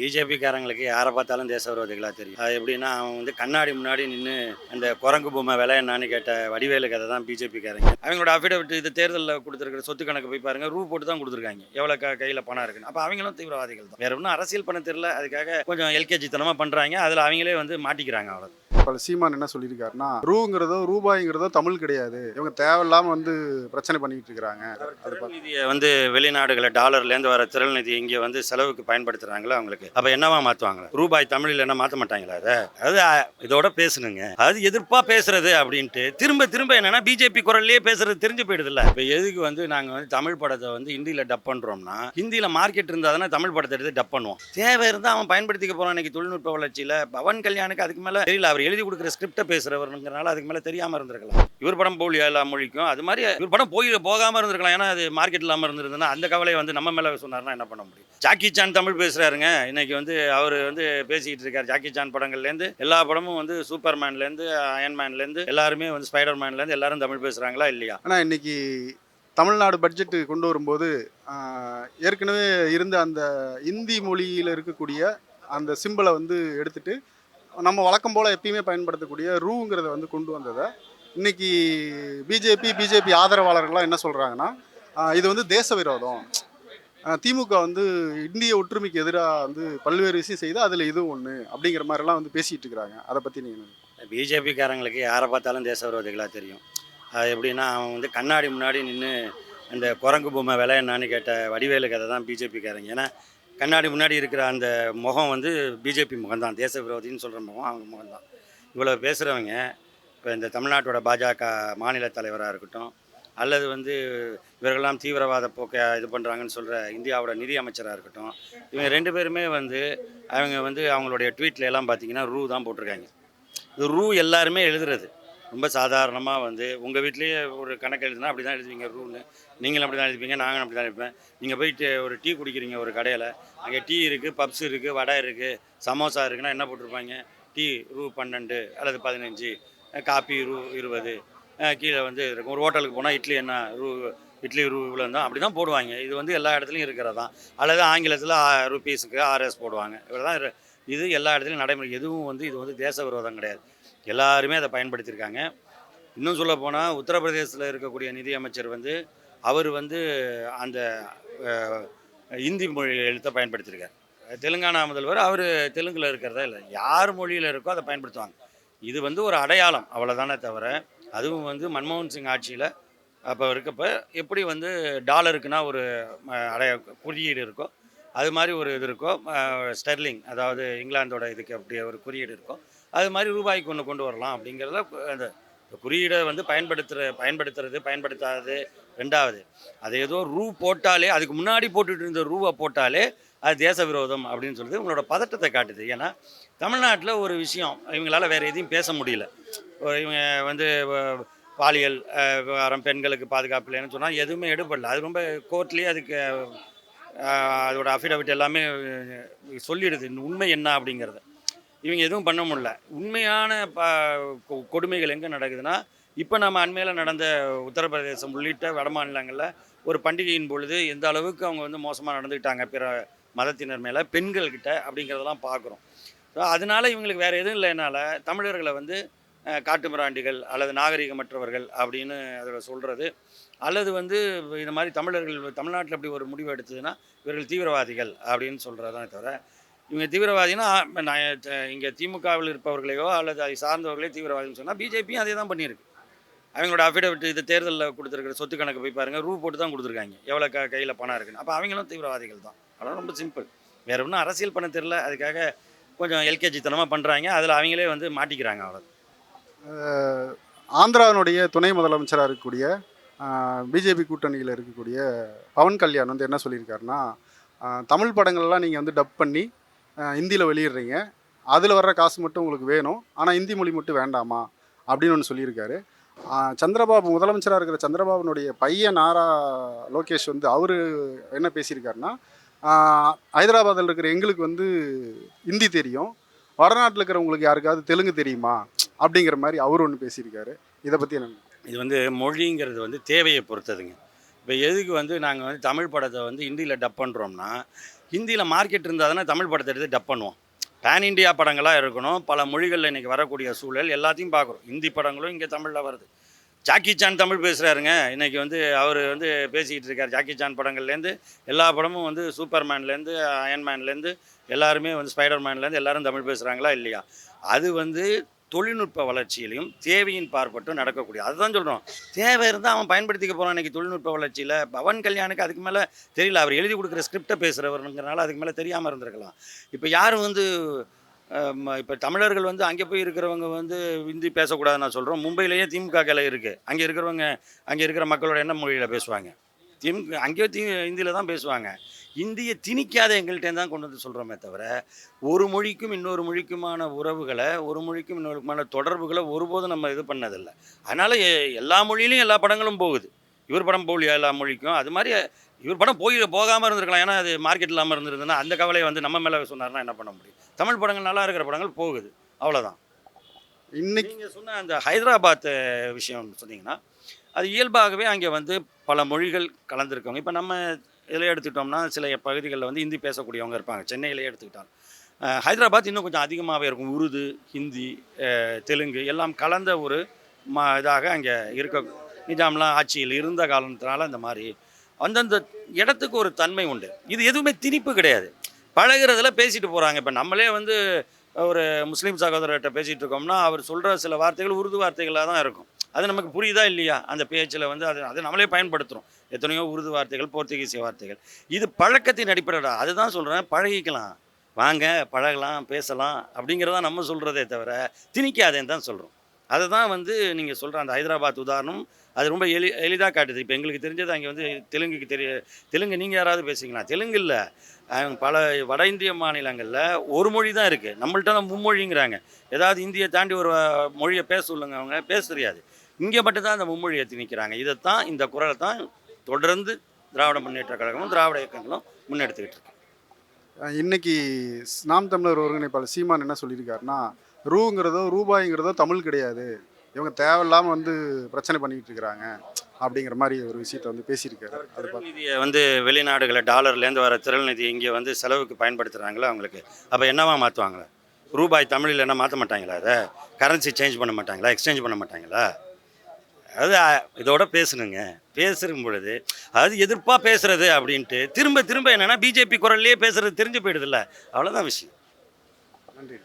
பிஜேபிக்காரங்களுக்கு யாரை பார்த்தாலும் தேச விரோதிகளாக தெரியும். அது எப்படின்னா அவன் வந்து கண்ணாடி முன்னாடி நின்று அந்த குரங்கு பொம்மை விலை என்னன்னு கேட்ட வடிவேலு கதை தான் பிஜேபிக்காரங்க. அவங்களோட அஃபிடவிட் இது தேர்தலில் கொடுத்துருக்கிற சொத்து கணக்கு போய் பாருங்க ரூ போட்டு தான் கொடுத்துருக்காங்க. எவ்வளோ க கையில் பணம் இருக்குன்னு. அப்போ அவங்களும் தீவிரவாதிகள் தான். வேற ஒன்றும் அரசியல் பண்ண தெரியல. அதுக்காக கொஞ்சம் எல்கேஜி தனமாக பண்ணுறாங்க அதில் அவங்களே வந்து மாட்டிக்கிறாங்க அவ்வளோ இப்போ சீமான் என்ன சொல்லியிருக்காருன்னா ரூங்கிறதோ ரூபாய்ங்கிறதோ தமிழ் கிடையாது. இவங்க தேவையில்லாம வந்து பிரச்சனை பண்ணிட்டு இருக்காங்க அது நிதியை வந்து வெளிநாடுகளை டாலர்லேருந்து வர திரள் நிதி இங்கே வந்து செலவுக்கு பயன்படுத்துகிறாங்களோ அவங்களுக்கு? அப்போ என்னவா மாற்றுவாங்க ரூபாய் தமிழில் என்ன மாற்ற மாட்டாங்களா அதை? அதாவது அ, இதோட பேசணுங்க. அது எதிர்ப்பாக பேசுறது அப்படின்ட்டு திரும்ப திரும்ப என்னன்னா பிஜேபி குரல்லையே பேசுறது தெரிஞ்சு போயிடுதுல்ல. இப்போ எதுக்கு வந்து நாங்கள் வந்து தமிழ் படத்தை வந்து ஹிந்தியில் டப் பண்ணுறோம்னா ஹிந்தியில் மார்க்கெட் இருந்தால் தானே தமிழ் படத்தை எடுத்து டப் பண்ணுவோம். தேவை இருந்தால் அவன் பயன்படுத்திக்க போகிறான் இன்னைக்கு தொழில்நுட்ப வளர்ச்சியில். பவன் கல்யாணுக்கு அதுக்கு மேலே தெரியல அவர் எழுதி கொடுக்குற ஸ்கிரிப்டை பேசுகிறவருங்கிறனால அதுக்கு மேலே தெரியாமல் இருந்திருக்கலாம். இவர் படம் போலியா எல்லா மொழிக்கும் அது மாதிரி இவர் படம் போய் போகாமல் இருந்திருக்கலாம். ஏன்னா அது மார்க்கெட் இல்லாமல் இருந்திருந்ததுன்னா அந்த கவலையை வந்து நம்ம மேலே சொன்னார்னா என்ன பண்ண முடியும்? ஜாக்கி சான் தமிழ் பேசுகிறாருங்க இன்னைக்கு வந்து அவர் வந்து பேசிக்கிட்டு இருக்கார். ஜாக்கி சான் படங்கள்லேருந்து எல்லா படமும் வந்து சூப்பர்மேன்லேருந்து அயன்மேன்லேருந்து எல்லாருமே வந்து ஸ்பைடர் மேன்லேருந்து எல்லாரும் தமிழ் பேசுகிறாங்களா இல்லையா? ஆனால் இன்னைக்கு தமிழ்நாடு பட்ஜெட்டு கொண்டு வரும்போது ஏற்கனவே இருந்த அந்த இந்தி மொழியில் இருக்கக்கூடிய அந்த சிம்பிளை வந்து எடுத்துகிட்டு நம்ம வழக்கம் போல் எப்பயுமே பயன்படுத்தக்கூடிய ரூங்கிறத வந்து கொண்டு வந்ததை. இன்னைக்கு பிஜேபி பிஜேபி ஆதரவாளர்கள்லாம் என்ன சொல்கிறாங்கன்னா இது வந்து தேச விரோதம் திமுக வந்து இந்திய ஒற்றுமைக்கு எதிராக வந்து பல்வேறு விஷயம் செய்து அதில் இதுவும் ஒன்று அப்படிங்கிற மாதிரிலாம் வந்து பேசிகிட்டு இருக்கிறாங்க. அதை பற்றி நீங்கள் பிஜேபிக்காரங்களுக்கு யாரை பார்த்தாலும் தேச விரோதிகளாக தெரியும். அது எப்படின்னா அவன் வந்து கண்ணாடி முன்னாடி நின்று அந்த குரங்கு பொம்மை விலை என்னான்னு கேட்ட வடிவேலு கதை தான் பிஜேபிக்காரங்க. ஏன்னா கண்ணாடி முன்னாடி இருக்கிற அந்த முகம் வந்து பிஜேபி முகம் தான் தேச விரோதின்னு சொல்கிற முகம் அவங்க முகம் தான் இவ்வளோ பேசுகிறவங்க இப்போ இந்த தமிழ்நாட்டோட பாஜக மாநில தலைவராக இருக்கட்டும் அல்லது வந்து இவர்களெல்லாம் தீவிரவாத போக்கை இது பண்ணுறாங்கன்னு சொல்கிற இந்தியாவோட நிதி அமைச்சராக இருக்கட்டும் இவங்க ரெண்டு பேருமே வந்து அவங்க வந்து அவங்களுடைய ட்வீட்ல எல்லாம் பார்த்தீங்கன்னா ரூ தான் போட்டிருக்காங்க. இது ரூ எல்லாருமே எழுதுறது. ரொம்ப சாதாரணமாக வந்து உங்கள் வீட்லேயே ஒரு கணக்கு எழுதுனா அப்படி தான் எழுதுவீங்க ரூன்னு நீங்களும் அப்படி தான் எழுதுவீங்க நாங்களும் அப்படி தான் எழுப்பேன் நீங்கள் போயிட்டு ஒரு டீ குடிக்கிறீங்க ஒரு கடையில் அங்கே டீ இருக்குது பப்ஸ் இருக்குது வடை இருக்குது சமோசா இருக்குன்னா என்ன போட்டிருப்பாங்க? டீ ரூ பன்னெண்டு அல்லது பதினஞ்சு காப்பி ரூ இருபது கீழே வந்து இருக்கும். ஒரு ஹோட்டலுக்கு போனால் இட்லி என்ன ரூ இட்லி ரூ இவ்வளோ தான் அப்படி தான் போடுவாங்க. இது வந்து எல்லா இடத்துலையும் இருக்கிறது? தான் அல்லது ஆங்கிலத்தில் ருபீஸுக்கு ஆர்எஸ் போடுவாங்க. இவ்வளோ தான் இது எல்லா இடத்துலையும் நடைமுறை. எதுவும் வந்து இது வந்து தேச விரோதம் கிடையாது. எல்லாருமே அதை பயன்படுத்தியிருக்காங்க. இன்னும் சொல்ல போனால் உத்தரப்பிரதேசத்தில் இருக்கக்கூடிய நிதியமைச்சர் வந்து அவர் வந்து அந்த இந்தி மொழி எழுத்தை பயன்படுத்தியிருக்கார். தெலுங்கானா முதல்வர் அவர் தெலுங்கில் இருக்கிறதா இல்லை யார் மொழியில் இருக்கோ அதை பயன்படுத்துவாங்க. இது வந்து ஒரு அடையாளம் அவ்வளோதானே தவிர அதுவும் வந்து மன்மோகன் சிங் ஆட்சியில் அப்போ இருக்கப்போ எப்படி வந்து டாலருக்குன்னா ஒரு அடைய குறியீடு இருக்கோ அது மாதிரி ஒரு இது இருக்கோ ஸ்டெர்லிங் அதாவது இங்கிலாந்தோட இதுக்கு அப்படி ஒரு குறியீடு இருக்கோ அது மாதிரி ரூபாய்க்கு ஒன்று கொண்டு வரலாம் அப்படிங்கிறத அந்த குறியீடை வந்து பயன்படுத்துகிற பயன்படுத்துறது பயன்படுத்தாது ரெண்டாவது. அது ஏதோ ரூ போட்டாலே அதுக்கு முன்னாடி போட்டுட்டு இருந்த ரூவை போட்டாலே அது தேச விரோதம் அப்படின்னு சொல்லுது உங்களோட பதட்டத்தை காட்டுது. ஏன்னா தமிழ்நாட்டில் ஒரு விஷயம் இவங்களால வேறு எதையும் பேச முடியல. இவங்க வந்து பாலியல் விவகாரம் பெண்களுக்கு பாதுகாப்பு இல்லைன்னு சொன்னால் எதுவுமே எடுபடல. அது ரொம்ப கோர்ட்லேயே அதுக்கு அதோட அஃபிடவிட் எல்லாமே சொல்லிடுது. உண்மை என்ன அப்படிங்கிறத. இவங்க எதுவும் பண்ண முடில உண்மையான ப கொ- கொடுமைகள் எங்கே நடக்குதுன்னா இப்போ நம்ம அண்மையில் நடந்த உத்தரப்பிரதேசம் உள்ளிட்ட வட மாநிலங்களில் ஒரு பண்டிகையின் பொழுது எந்த அளவுக்கு அவங்க வந்து மோசமாக நடந்துக்கிட்டாங்க பிற மதத்தினர் மேலே பெண்கள்கிட்ட அப்படிங்கிறதெல்லாம் பார்க்குறோம் ஸோ அதனால இவங்களுக்கு வேறு எதுவும் இல்லைனால தமிழர்களை வந்து காட்டுமிராண்டிகள் அல்லது நாகரிகமற்றவர்கள் அப்படின்னு அதில் சொல்கிறது அல்லது வந்து இந்த மாதிரி தமிழர்கள் தமிழ்நாட்டில் அப்படி ஒரு முடிவு எடுத்ததுன்னா இவர்கள் தீவிரவாதிகள் அப்படின்னு சொல்கிறதான் தவிர இவங்க தீவிரவாதினா நான் இங்கே திமுகவில் இருப்பவர்களையோ அல்லது அதை சார்ந்தவர்களே தீவிரவாதின்னு சொன்னால் பிஜேபியும் அதே தான் பண்ணியிருக்கு. அவங்களோட அஃபிடவிட் இது தேர்தலில் கொடுத்துருக்குற சொத்து கணக்கு போய் பாருங்கள் ரூ போட்டு தான் கொடுத்துருக்காங்க. எவ்வளோ க கையில் பணம் இருக்குன்னு. அப்போ அவங்களும் தீவிரவாதிகள் தான். அதெல்லாம் ரொம்ப சிம்பிள் வேறு ஒன்றும் அரசியல் பண்ண தெரில அதுக்காக கொஞ்சம் எல்கேஜி தனமாக பண்ணுறாங்க அதில் அவங்களே வந்து மாட்டிக்கிறாங்க அவ்வளோ ஆந்திராவினுடைய துணை முதலமைச்சராக இருக்கக்கூடிய பிஜேபி கூட்டணியில் இருக்கக்கூடிய பவன் கல்யாண் வந்து என்ன சொல்லியிருக்காருன்னா தமிழ் படங்கள்லாம் நீங்கள் வந்து டப் பண்ணி ஹிந்தியில் வெளியிடுறீங்க. அதில் வர்ற காசு மட்டும் உங்களுக்கு வேணும். ஆனால் ஹிந்தி மொழி மட்டும் வேண்டாமா? அப்படின்னு ஒன்று சொல்லியிருக்காரு. சந்திரபாபு முதலமைச்சராக இருக்கிற சந்திரபாபுனுடைய பையன் நாரா லோகேஷ் வந்து அவர் என்ன பேசியிருக்காருன்னா ஹைதராபாத்தில் இருக்கிற எங்களுக்கு வந்து ஹிந்தி தெரியும். வடநாட்டில் இருக்கிறவங்களுக்கு யாருக்காவது தெலுங்கு தெரியுமா? அப்படிங்கிற மாதிரி அவர் ஒன்று பேசியிருக்காரு. இதை பற்றி என்ன இது வந்து மொழிங்கிறது வந்து தேவையை பொறுத்ததுங்க. இப்போ எதுக்கு வந்து நாங்கள் வந்து தமிழ் படத்தை வந்து ஹிந்தியில் டப் பண்ணுறோம்னா ஹிந்தியில் மார்க்கெட் இருந்தால் தானே தமிழ் படத்தை எடுத்து டப் பண்ணுவோம். பேன் இண்டியா படங்களாக இருக்கணும் பல மொழிகளில் இன்றைக்கி வரக்கூடிய சூழல் எல்லாத்தையும் பார்க்குறோம். ஹிந்தி படங்களும் இங்கே தமிழில் வருது. ஜாக்கி சான் தமிழ் பேசுகிறாருங்க இன்றைக்கி வந்து அவர் வந்து பேசிக்கிட்டு இருக்கார். ஜாக்கி சான் படங்கள்லேருந்து எல்லா படமும் வந்து சூப்பர்மேன்லேருந்து அயன்மேன்லேருந்து எல்லாருமே வந்து ஸ்பைடர்மேன்லேருந்து எல்லாரும் தமிழ் பேசுகிறாங்களா இல்லையா? அது வந்து தொழில்நுட்ப வளர்ச்சியிலையும் தேவையின் பார்ப்பட்டும் நடக்கக்கூடிய அதுதான் சொல்கிறோம் தேவை இருந்தால் அவன் பயன்படுத்திக்க போகிறான் இன்றைக்கி தொழில்நுட்ப வளர்ச்சியில். பவன் கல்யாணுக்கு அதுக்கு மேலே தெரியல. அவர் எழுதி கொடுக்குற ஸ்கிரிப்டை பேசுகிறவருங்கிறனால அதுக்கு மேலே தெரியாமல் இருந்திருக்கலாம். இப்போ யாரும் வந்து இப்போ தமிழர்கள் வந்து அங்கே போய் இருக்கிறவங்க வந்து ஹிந்தி பேசக்கூடாதுன்னு நான் சொல்கிறோம் மும்பையிலேயே திமுக கிளை இருக்குது அங்கே இருக்கிறவங்க அங்கே இருக்கிற மக்களோட என்ன மொழியில் பேசுவாங்க? திமுக அங்கேயோ தி இந்தியில் தான் பேசுவாங்க. இந்தியை திணிக்காத எங்கள்கிட்ட தான் கொண்டு வந்து சொல்கிறோமே தவிர ஒரு மொழிக்கும் இன்னொரு மொழிக்குமான உறவுகளை ஒரு மொழிக்கும் இன்னொருக்குமான தொடர்புகளை ஒருபோதும் நம்ம இது பண்ணதில்லை. அதனால் எ- எல்லா மொழியிலையும் எல்லா படங்களும் போகுது. இவர் படம் போகலையா எல்லா மொழிக்கும் அது மாதிரி இவர் படம் போய் போகாமல் இருந்திருக்கலாம். ஏன்னா அது மார்க்கெட் இல்லாமல் இருந்திருந்ததுன்னா அந்த கவலையை வந்து நம்ம மேலே சொன்னார்னா என்ன பண்ண முடியும்? தமிழ் படங்கள் நல்லா இருக்கிற படங்கள் போகுது. அவ்வளோதான் இன்னைக்கு நீங்கள் சொன்ன அந்த ஹைதராபாத் விஷயம் சொன்னீங்கன்னா அது இயல்பாகவே அங்கே வந்து பல மொழிகள் கலந்துருக்கவங்க. இப்போ நம்ம இதில் எடுத்துக்கிட்டோம்னா சில பகுதிகளில் வந்து ஹிந்தி பேசக்கூடியவங்க இருப்பாங்க. சென்னையிலே எடுத்துக்கிட்டாலும் ஹைதராபாத் இன்னும் கொஞ்சம் அதிகமாகவே இருக்கும். உருது ஹிந்தி தெலுங்கு எல்லாம் கலந்த ஒரு ம இதாக அங்கே இருக்க நிஜாம்லாம் ஆட்சியில் இருந்த காலத்தினால இந்த மாதிரி அந்தந்த இடத்துக்கு ஒரு தன்மை உண்டு. இது எதுவுமே திணிப்பு கிடையாது. பழகுறதுல பேசிட்டு போகிறாங்க இப்போ நம்மளே வந்து ஒரு முஸ்லீம் சகோதரர்கிட்ட பேசிகிட்டு இருக்கோம்னா அவர் சொல்கிற சில வார்த்தைகள் உருது வார்த்தைகளாக தான் இருக்கும். அது நமக்கு புரியுதா இல்லையா? அந்த பேச்சில் வந்து அது அதை நம்மளே பயன்படுத்துகிறோம் எத்தனையோ உருது வார்த்தைகள் போர்த்துகீசிய வார்த்தைகள். இது பழக்கத்தின் அடிப்படையில் அதுதான் சொல்கிறேன் பழகிக்கலாம். வாங்க பழகலாம் பேசலாம் அப்படிங்கிறதான் நம்ம சொல்கிறதே தவிர திணிக்காதேன்னு தான் சொல்கிறோம் அதை தான் வந்து நீங்கள் சொல்கிற அந்த ஹைதராபாத் உதாரணம். அது ரொம்ப எளி எளிதாக காட்டுது. இப்போ எங்களுக்கு தெரிஞ்சது அங்கே வந்து தெலுங்குக்கு தெரிய தெலுங்கு நீங்கள் யாராவது பேசுங்களா தெலுங்கு இல்லை. அவங்க பல வட இந்திய மாநிலங்களில் ஒரு மொழி தான் இருக்குது நம்மள்ட்ட தான் மும்மொழிங்கிறாங்க. ஏதாவது இந்தியை தாண்டி ஒரு மொழியை பேச சொல்லுங்க அவங்க. பேச தெரியாது. இங்கே மட்டும்தான் அந்த மும்மொழியை நிற்கிறாங்க இதைத்தான் இந்த குரலை தான் தொடர்ந்து திராவிட முன்னேற்ற கழகமும் திராவிட இயக்கங்களும் முன்னெடுத்துக்கிட்டு இருக்கு. இன்னைக்கு நாம் தமிழர் ஒருங்கிணைப்பாளர் சீமான் என்ன சொல்லியிருக்காருன்னா ரூங்கிறதோ ரூபாய்ங்கிறதோ தமிழ் கிடையாது. இவங்க தேவையில்லாமல் வந்து பிரச்சனை பண்ணிக்கிட்டு இருக்கிறாங்க அப்படிங்கிற மாதிரி ஒரு விஷயத்த வந்து பேசியிருக்காரு. அது பார்த்து திரள்நிதியை வந்து வெளிநாடுகளில் டாலர்லேருந்து வர திரள்நிதி இங்கே வந்து செலவுக்கு பயன்படுத்துகிறாங்களா அவங்களுக்கு? அப்போ என்னவா மாற்றுவாங்களா ரூபாய் தமிழில் என்ன மாற்ற மாட்டாங்களா அதை? கரன்சி சேஞ்ச் பண்ண மாட்டாங்களா? எக்ஸ்சேஞ்ச் பண்ண மாட்டாங்களா? அது இதோட பேசணுங்க. பேசும் பொழுது அதாவது எதிர்ப்பாக பேசுறது அப்படின்ட்டு திரும்ப திரும்ப என்னென்னா பிஜேபி குரல்லையே பேசுறது தெரிஞ்சு போயிடுதுல்ல. அவ்வளோதான் விஷயம். நன்றி.